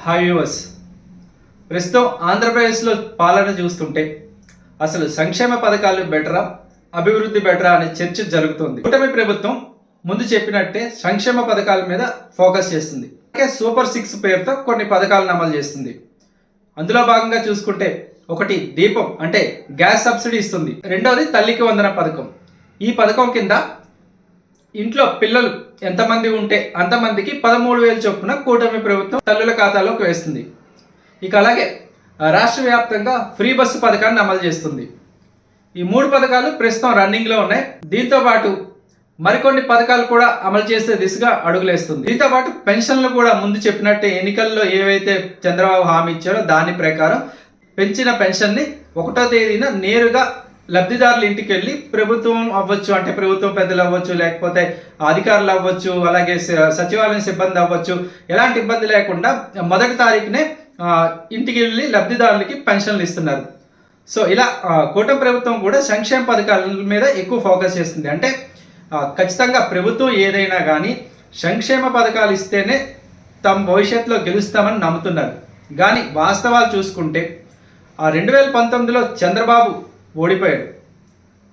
Hi yours ప్రస్తుతం ఆంధ్రప్రదేశ్లో పాలన చూస్తుంటే అసలు సంక్షేమ పథకాలు బెటరా అభివృద్ధి బెటరా అనే చర్చ జరుగుతుంది. కూటమి ప్రభుత్వం ముందు చెప్పినట్టే సంక్షేమ పథకాల మీద ఫోకస్ చేస్తుంది. అలాగే సూపర్ సిక్స్ పేరుతో కొన్ని పథకాలను అమలు చేస్తుంది. అందులో భాగంగా చూసుకుంటే ఒకటి దీపం అంటే గ్యాస్ సబ్సిడీ ఇస్తుంది. రెండవది తల్లికి వందన పథకం. ఈ పథకం కింద ఇంట్లో పిల్లలు ఎంతమంది ఉంటే అంతమందికి పదమూడు వేలు చొప్పున కూటమి ప్రభుత్వం తల్లుల ఖాతాలోకి వేస్తుంది. ఇక అలాగే రాష్ట్ర వ్యాప్తంగా ఫ్రీ బస్సు పథకాన్ని అమలు చేస్తుంది. ఈ మూడు పథకాలు ప్రస్తుతం రన్నింగ్లో ఉన్నాయి. దీంతో పాటు మరికొన్ని పథకాలు కూడా అమలు చేసే దిశగా అడుగులేస్తుంది. దీంతో పాటు పెన్షన్లు కూడా ముందు చెప్పినట్టే ఎన్నికల్లో ఏవైతే చంద్రబాబు హామీ ఇచ్చారో దాని ప్రకారం పెంచిన పెన్షన్ని ఒకటో తేదీన నేరుగా లబ్ధిదారుల ఇంటికి వెళ్ళి ప్రభుత్వం అవ్వచ్చు అంటే ప్రభుత్వం పెద్దలు అవ్వచ్చు లేకపోతే అధికారులు అవ్వచ్చు అలాగే స- సచివాలయం సిబ్బంది అవ్వచ్చు ఎలాంటి ఇబ్బంది లేకుండా మొదటి తారీఖునే ఇంటికి వెళ్ళి లబ్ధిదారులకి పెన్షన్లు ఇస్తున్నారు. సో ఇలా కూటమి ప్రభుత్వం కూడా సంక్షేమ పథకాల మీద ఎక్కువ ఫోకస్ చేస్తుంది. అంటే ఖచ్చితంగా ప్రభుత్వం ఏదైనా కానీ సంక్షేమ పథకాలు ఇస్తేనే తమ భవిష్యత్తులో గెలుస్తామని నమ్ముతున్నారు. కానీ వాస్తవాలు చూసుకుంటే ఆ రెండు వేల పంతొమ్మిదిలో చంద్రబాబు ఓడిపోయాడు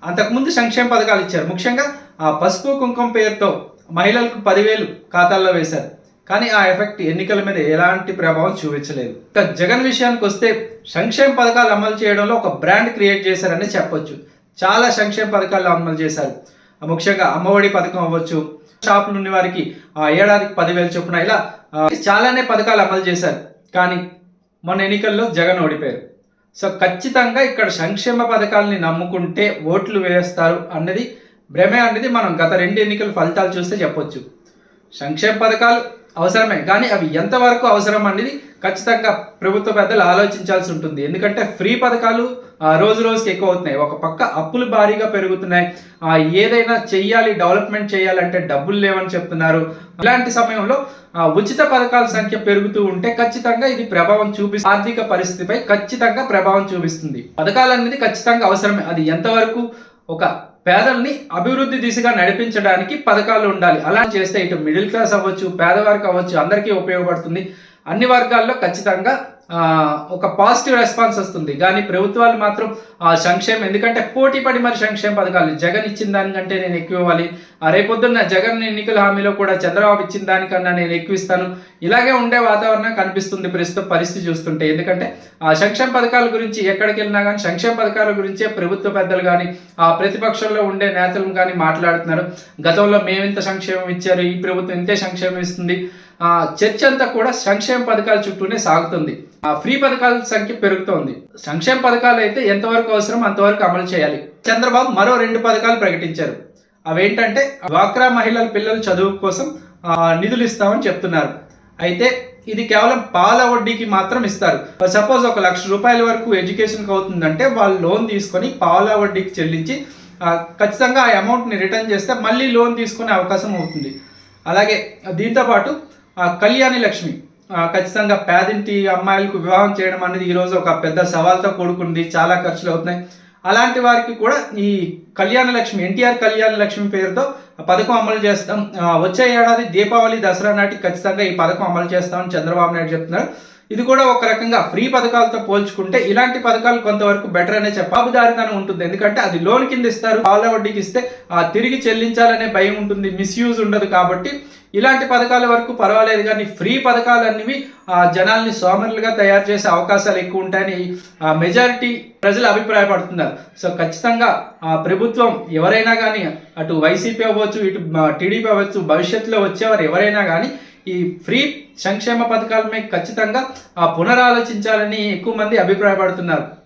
అంతకుముందు సంక్షేమ పథకాలు ఇచ్చారు. ముఖ్యంగా ఆ పసుపు కుంకుమ పేరుతో మహిళలకు పదివేలు ఖాతాల్లో వేశారు. కానీ ఆ ఎఫెక్ట్ ఎన్నికల మీద ఎలాంటి ప్రభావం చూపించలేదు. ఇక జగన్ విషయానికి వస్తే సంక్షేమ పథకాలు అమలు చేయడంలో ఒక బ్రాండ్ క్రియేట్ చేశారని చెప్పొచ్చు. చాలా సంక్షేమ పథకాలు అమలు చేశారు. ముఖ్యంగా అమ్మఒడి పథకం అవ్వచ్చు షాపులు ఉన్న వారికి ఆ ఏడాదికి పదివేలు చొప్పున ఇలా చాలానే పథకాలు అమలు చేశారు. కానీ మొన్న ఎన్నికల్లో జగన్ ఓడిపోయారు. సో ఖచ్చితంగా ఇక్కడ సంక్షేమ పథకాలని నమ్ముకుంటే ఓట్లు వేస్తారు అన్నది భ్రమే అనేది మనం గత రెండు ఎన్నికల ఫలితాలు చూస్తే చెప్పొచ్చు. సంక్షేమ పథకాలు అవసరమే. కానీ అవి ఎంతవరకు అవసరం అనేది ఖచ్చితంగా ప్రభుత్వ పెద్దలు ఆలోచించాల్సి ఉంటుంది. ఎందుకంటే ఫ్రీ పథకాలు రోజు రోజుకి ఎక్కువ అవుతున్నాయి. ఒక పక్క అప్పులు భారీగా పెరుగుతున్నాయి. ఆ, ఏదైనా చెయ్యాలి డెవలప్మెంట్ చేయాలంటే డబ్బులు లేవని చెప్తున్నారు. ఇలాంటి సమయంలో ఉచిత పథకాల సంఖ్య పెరుగుతూ ఉంటే ఖచ్చితంగా ఇది ప్రభావం చూపి ఆర్థిక పరిస్థితిపై ఖచ్చితంగా ప్రభావం చూపిస్తుంది. పథకాలు అనేది ఖచ్చితంగా అవసరమే. అది ఎంతవరకు ఒక పేదల్ని అభివృద్ధి దిశగా నడిపించడానికి పథకాలు ఉండాలి. అలా చేస్తే ఇటు మిడిల్ క్లాస్ అవ్వచ్చు పేదవారికి అవ్వచ్చు అందరికీ ఉపయోగపడుతుంది. అన్ని వర్గాల్లో ఖచ్చితంగా ఒక పాజిటివ్ రెస్పాన్స్ వస్తుంది. కానీ ప్రభుత్వాలు మాత్రం ఆ సంక్షేమం ఎందుకంటే పోటీ పడి మరి సంక్షేమ పథకాలు. జగన్ ఇచ్చిన దానికంటే నేను ఎక్కువ ఇవ్వాలి. రేపొద్దున్న జగన్ ఎన్నికల హామీలో కూడా చంద్రబాబు ఇచ్చిన దానికన్నా నేను ఎక్కువ ఇస్తాను. ఇలాగే ఉండే వాతావరణం కనిపిస్తుంది ప్రస్తుత పరిస్థితి చూస్తుంటే. ఎందుకంటే ఆ సంక్షేమ పథకాల గురించి ఎక్కడికి వెళ్ళినా కానీ సంక్షేమ పథకాల గురించే ప్రభుత్వ పెద్దలు కానీ ఆ ప్రతిపక్షంలో ఉండే నేతలు కానీ మాట్లాడుతున్నారు. గతంలో మేమింత సంక్షేమం ఇచ్చారు ఈ ప్రభుత్వం ఇంతే సంక్షేమం ఇస్తుంది. చర్చ అంతా కూడా సంక్షేమ పథకాల చుట్టూనే సాగుతుంది. ఆ ఫ్రీ పథకాల సంఖ్య పెరుగుతోంది. సంక్షేమ పథకాలు అయితే ఎంతవరకు అవసరం అంతవరకు అమలు చేయాలి. చంద్రబాబు మరో రెండు పథకాలు ప్రకటించారు. అవేంటంటే డ్వాక్రా మహిళల పిల్లల చదువు కోసం నిధులు ఇస్తామని చెప్తున్నారు. అయితే ఇది కేవలం పాల వడ్డీకి మాత్రం ఇస్తారు. సపోజ్ ఒక లక్ష రూపాయల వరకు ఎడ్యుకేషన్కి అవుతుందంటే వాళ్ళు లోన్ తీసుకొని పాల వడ్డీకి చెల్లించి ఖచ్చితంగా ఆ అమౌంట్ని రిటర్న్ చేస్తే మళ్ళీ లోన్ తీసుకునే అవకాశం అవుతుంది. అలాగే దీంతో పాటు కళ్యాణి లక్ష్మి ఖచ్చితంగా పేదింటి అమ్మాయిలకు వివాహం చేయడం అనేది ఈరోజు ఒక పెద్ద సవాల్తో కూడుకుంది చాలా ఖర్చులు అవుతున్నాయి. అలాంటి వారికి కూడా ఈ కళ్యాణ లక్ష్మి ఎన్టీఆర్ కళ్యాణ లక్ష్మి పేరుతో పథకం అమలు చేస్తాం. వచ్చే ఏడాది దీపావళి దసరా నాటికి ఖచ్చితంగా ఈ పథకం అమలు చేస్తామని చంద్రబాబు నాయుడు చెప్తున్నారు. ఇది కూడా ఒక రకంగా ఫ్రీ పథకాలతో పోల్చుకుంటే ఇలాంటి పథకాలు కొంతవరకు బెటర్ అనే జవాబుదారితనం ఉంటుంది. ఎందుకంటే అది లోన్ కింద ఇస్తారు. పాల వడ్డీకి ఇస్తే ఆ తిరిగి చెల్లించాలనే భయం ఉంటుంది. మిస్యూజ్ ఉండదు కాబట్టి ఇలాంటి పథకాల వరకు పర్వాలేదు. కానీ ఫ్రీ పథకాలు అన్నివి ఆ జనాల్ని సోమరులుగా తయారు చేసే అవకాశాలు ఎక్కువ ఉంటాయని ఆ మెజారిటీ ప్రజలు అభిప్రాయపడుతున్నారు. సో ఖచ్చితంగా ఆ ప్రభుత్వం ఎవరైనా కానీ అటు వైసీపీ అవ్వచ్చు ఇటు టీడీపీ అవ్వచ్చు భవిష్యత్తులో వచ్చేవారు ఎవరైనా కానీ ఈ ఫ్రీ సంక్షేమ పథకాలపై ఖచ్చితంగా ఆ పునరాలోచించాలని ఎక్కువ మంది అభిప్రాయపడుతున్నారు.